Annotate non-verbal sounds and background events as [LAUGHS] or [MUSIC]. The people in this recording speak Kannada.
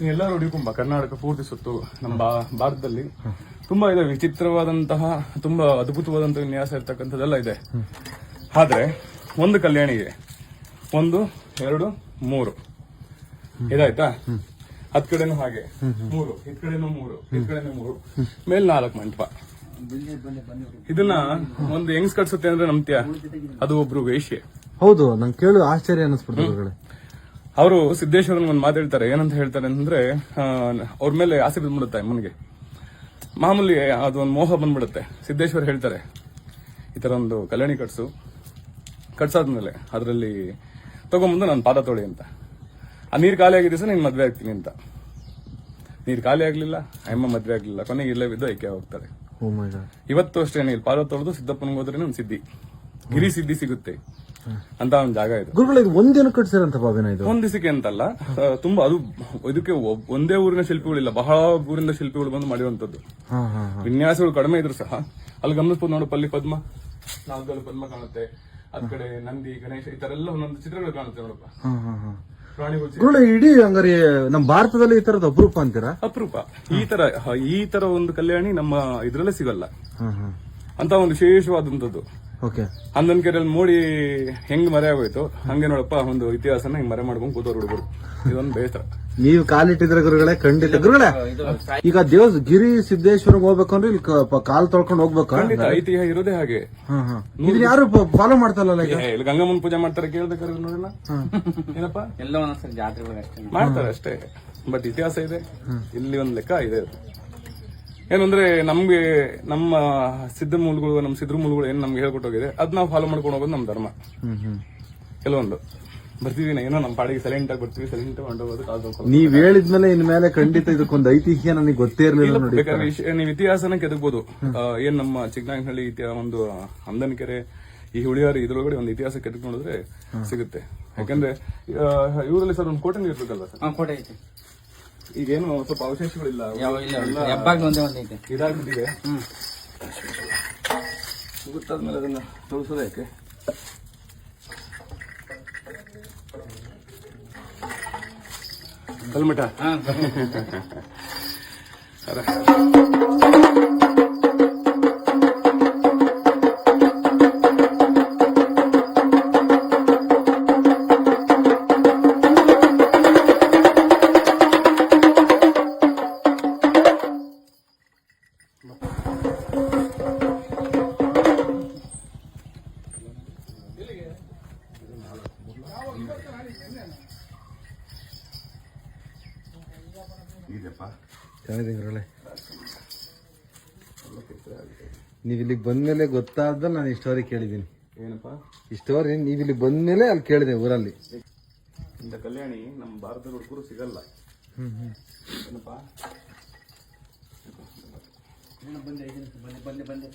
ಎಲ್ಲರೂ ಹುಡುಕುಂಬ. ಕರ್ನಾಟಕ ಪೂರ್ತಿ ಸುತ್ತು ನಮ್ಮ ಭಾರತದಲ್ಲಿ. ತುಂಬಾ ಇದೆ, ವಿಚಿತ್ರವಾದಂತಹ, ತುಂಬಾ ಅದ್ಭುತವಾದಂತಹ ವಿನ್ಯಾಸ ಇರ್ತಕ್ಕಂಥದ್ದೆಲ್ಲ ಇದೆ. ಆದ್ರೆ, ಒಂದು ಕಲ್ಯಾಣಿಗೆ. ಒಂದು, ಎರಡು, ಮೂರು. ಇದಾಯ್ತಾ? ಹತ್ ಕಡೆನೂ ಹಾಗೆ. ಮೂರು. ಈ ಕಡೆನೂ ಮೂರು. ಈ ಕಡೆನೂ ಮೂರು. ಮೇಲ್ ನಾಲ್ಕು ಮಂಟಪ. ಇದನ್ನ ಒಂದು ಹೆಂಗ್ಸ್ ಕಟ್ಸುತ್ತೆ ಅಂದ್ರೆ ನಂಬ್ತೀಯ? ಅದು ಒಬ್ರು ವೇಶ್ಯೆ. ಹೌದು, ನಂಗೆ ಕೇಳು ಆಶ್ಚರ್ಯ ಅನ್ನಿಸ್ಬಿಡ್ತು ಅವರು ಸಿದ್ದೇಶ್ವರನ್ ಒಂದು ಮಾತು ಹೇಳ್ತಾರೆ. ಏನಂತ ಹೇಳ್ತಾರೆ ಅಂದ್ರೆ ಅವ್ರ ಮೇಲೆ ಆಸೆ ಬಂದ್ಬಿಡುತ್ತೆ ಅಮ್ಮನಿಗೆ. ಮಾಮೂಲಿ ಅದೊಂದು ಮೋಹ ಬಂದ್ಬಿಡುತ್ತೆ. ಸಿದ್ದೇಶ್ವರ್ ಹೇಳ್ತಾರೆ ಈ ತರ ಒಂದು ಕಲ್ಯಾಣಿ ಕಟ್ಸು. ಕಟ್ಸಾದ್ಮೇಲೆ ಅದರಲ್ಲಿ ತಗೊಂಬಂದು ನಾನು ಪಾದ ತೊಳಿ ಅಂತ. ಆ ನೀರು ಖಾಲಿ ಆಗಿದ್ದ ಸಹ ನೀನು ಮದ್ವೆ ಆಗ್ತೀನಿ ಅಂತ. ನೀರು ಖಾಲಿ ಆಗ್ಲಿಲ್ಲ ಅಮ್ಮ ಮದ್ವೆ ಆಗ್ಲಿಲ್ಲ. ಕೊನೆಗೆ ಇಲ್ಲೇ ಬಿದ್ದು ಐಕ್ಯ ಹೋಗ್ತಾರೆ. ಗಾಡ್ ಇವತ್ತು ಅಷ್ಟೇ ನೀರು ಪಾದ ತೊಳೆದು ಸಿದ್ದಪ್ಪನಿಗೆ ಹೋದ್ರೆ ಒಂದು ಸಿದ್ಧಿ. ಗಿರಿ ಸಿದ್ಧಿ ಸಿಗುತ್ತೆ. ಅಂತ ಒಂದು ಜಾಗ ಇದೆ. ಗುರುಗಳು ಇದು ಒಂದೇನು ಕಟ್ಸಿರಂತ ಬಾಬಿನ ಇದು? ಒಂದ್ ದಿಸಕ್ಕೆ ಅಂತಲ್ಲ. ತುಂಬಾ ಅದು ಇದಕ್ಕೆ ಒಂದೇ ಊರಿನ ಶಿಲ್ಪಿಗಳಿಲ್ಲ ಬಹಳ ಊರಿನ ಶಿಲ್ಪಿಗಳು ಬಂದು ಮಾಡಿರುವಂತದ್ದು ವಿನ್ಯಾಸಗಳು ಕಡಿಮೆ ಇದ್ರು ಸಹ. ಅಲ್ಲಿ ಗಮನಿಸಬಹುದು ನೋಡು ಪಲ್ಲಿ ಪದ್ಮ. ನಾಲ್ಕಲ್ಲಿ ಪದ್ಮ ಕಾಣುತ್ತೆ. ಅದ್ ಕಡೆ ನಂದಿ ಗಣೇಶ ಈ ತರ ಎಲ್ಲ ಒಂದೊಂದು ಚಿತ್ರಗಳು ಕಾಣುತ್ತೆ ನೋಡಪ್ಪ. ಪ್ರಾಣಿಗಳು ಇಡೀ ಹಂಗಾರೆ ನಮ್ಮ ಭಾರತದಲ್ಲಿ ಈ ತರದ ಅಪರೂಪ ಅಂತೀರಾ? ಅಪರೂಪ. ಈ ತರ ಈ ತರ ಒಂದು ಕಲ್ಯಾಣಿ ನಮ್ಮ ಇದ್ರಲ್ಲೇ ಸಿಗಲ್ಲ. ಅಂತ ಒಂದು ವಿಶೇಷವಾದಂತದ್ದು ಓಕೆ. ಹನ್ನೊಂದು ಕೆರೆಯಲ್ಲಿ ಮೋಡಿ ಹೆಂಗ್ ಮರೆ ಆಗೋಯ್ತು ಹಂಗೆ ನೋಡಪ್ಪ ಒಂದು ಇತಿಹಾಸನ ಹಿಂಗ್ ಮರೆ ಮಾಡ್ಕೊಂಡು ಕೂತವ್ರು ಹುಡುಗರು. ಇದೊಂದು ಬೇಸರ. ನೀವು ಕಾಲಿಟ್ಟಿದ್ರೆ ಗುರುಗಳೇ ಖಂಡಿತ ಗುರುಗಳೇ ಈಗ ದೇವಸ್ ಗಿರಿ ಸಿದ್ದೇಶ್ವರ ಹೋಗ್ಬೇಕು ಅಂದ್ರೆ ಇಲ್ಲಿ ಕ- ಕಾಲ್ ತೊಳ್ಕೊಂಡು ಹೋಗ್ಬೇಕು? ಖಂಡಿತ ಐತಿಹ್ಯ ಇರೋದೇ ಹಾಗೆ. ಹಾ ಹಾ. ಇದನ್ನ ಯಾರು ಫಾಲೋ ಈಗ? ಏ, ಇಲ್ಲಿ ಗಂಗಮ್ಮನ ಪೂಜೆ ಮಾಡ್ತಾರೆ ಕೇಳ್ಬೇಕಾದ್ರೆ ನೋಡಿಲ್ಲ? ಏನಪ್ಪ? ಎಲ್ಲ ಒಂದೊಂದ್ಸರಿ ಜಾತ್ರೆಗಳು ಅಷ್ಟೇ. ಮಾಡ್ತಾರೆ ಅಷ್ಟೇ. ಬಟ್ ಇತಿಹಾಸ ಇದೆ. ಇಲ್ಲಿ ಒಂದ್ ಲೆಕ್ಕ ಇದೆ. ಅದು. ಏನಂದ್ರೆ ನಮ್ಗೆ ನಮ್ಮ ಸಿದ್ಧ ಮೂಲಗಳು ನಮ್ಮ ಸಿದ್ಧ ಮೂಲಗಳು ಏನ್ ನಮ್ಗೆ ಹೇಳ್ಕೊಟ್ಟೋಗಿದೆ ಅದ್ ನಾವು ಫಾಲೋ ಮಾಡ್ಕೊಂಡು ಹೋಗೋದು ನಮ್ಮ ಧರ್ಮ. ಕೆಲವೊಂದು. ಬರ್ತೀವಿ ಏನೋ ನಮ್ಮ ಪಾಡಿಗೆ ಸೈಲೆಂಟ್ ಆಗಿ ಬರ್ತೀವಿ ಸೈಲೆಂಟ್ ಹೊಂಟೋಗೋದು ಕಾಲ್ ನೀವ್ ಹೇಳಿದ್ಮೇಲೆ ಇನ್ಮೇಲೆ ಖಂಡಿತ ಇದಕ್ಕೊಂದು ಐತಿಹ್ಯ ನನಗೆ ಗೊತ್ತೇ ಇರಲಿಲ್ಲ ನೋಡಿ ಬೇಕಾದ್ರೆ ನೀವು ಇತಿಹಾಸನ ಕೆದಕ್ಬೋದು. ಏನ್ ನಮ್ಮ ಚಿಕ್ಕನಹಳ್ಳಿ ಇತಿಹಾಸ ಒಂದು ಹಂದನಕೆರೆ ಈ ಹುಳಿಯಾರು ಇದ್ರೊಳಗಡೆ ಒಂದು ಇತಿಹಾಸ ಕೆದಕ್ ನೋಡಿದ್ರೆ ಸಿಗುತ್ತೆ. ಯಾಕಂದ್ರೆ ಇವರಲ್ಲಿ ಸರ್ ಒಂದು ಕೋಟೆ ಇರ್ಬೇಕಲ್ಲ ಸರ್? ಕೋಟೆ ಐತೆ. ಈಗೇನು ಸ್ವಲ್ಪ ಅವಶೇಷಗಳಿಲ್ಲ. ಯಾವ ಇಲ್ಲ ಹೆಬ್ಬಾಗ್ಲು ಒಂದೇ ಒಂದ್ ಐತೆ. ಇದಾಗ್ಬಿಟ್ಟಿದೆ. ಹ್ಮ್. ಗೊತ್ತಾದ್ಮೇಲೆ ಅದನ್ನ ತೋರಿಸೋದು ಯಾಕೆ ಕಲ್ಮಠ ಹಾ [LAUGHS] ಅರೆ. ಚೆನ್ನಾಗಿದೆ ಗುರುಗಳೇ ನೀವ್ ಇಲ್ಲಿಗೆ ಬಂದ್ಮೇಲೆ ಗೊತ್ತಾದ ನಾನು ಕೇಳಿದೀನಿ. ಕೇಳಿದ್ದೀನಿ ಏನಪ್ಪ ಈ ನೀವು ಇಲ್ಲಿ ಬಂದ್ಮೇಲೆ ಅಲ್ಲಿ ಕೇಳಿದೆ ಊರಲ್ಲಿ. ಇಂಥ ಕಲ್ಯಾಣಿ ನಮ್ಮ ಭಾರತದ ಹುಡುಗರು ಸಿಗಲ್ಲ. ಏನಪ್ಪ? ಬಂದೆ ಬಂದೆ ಬಂದೆ ಬಂದೆ.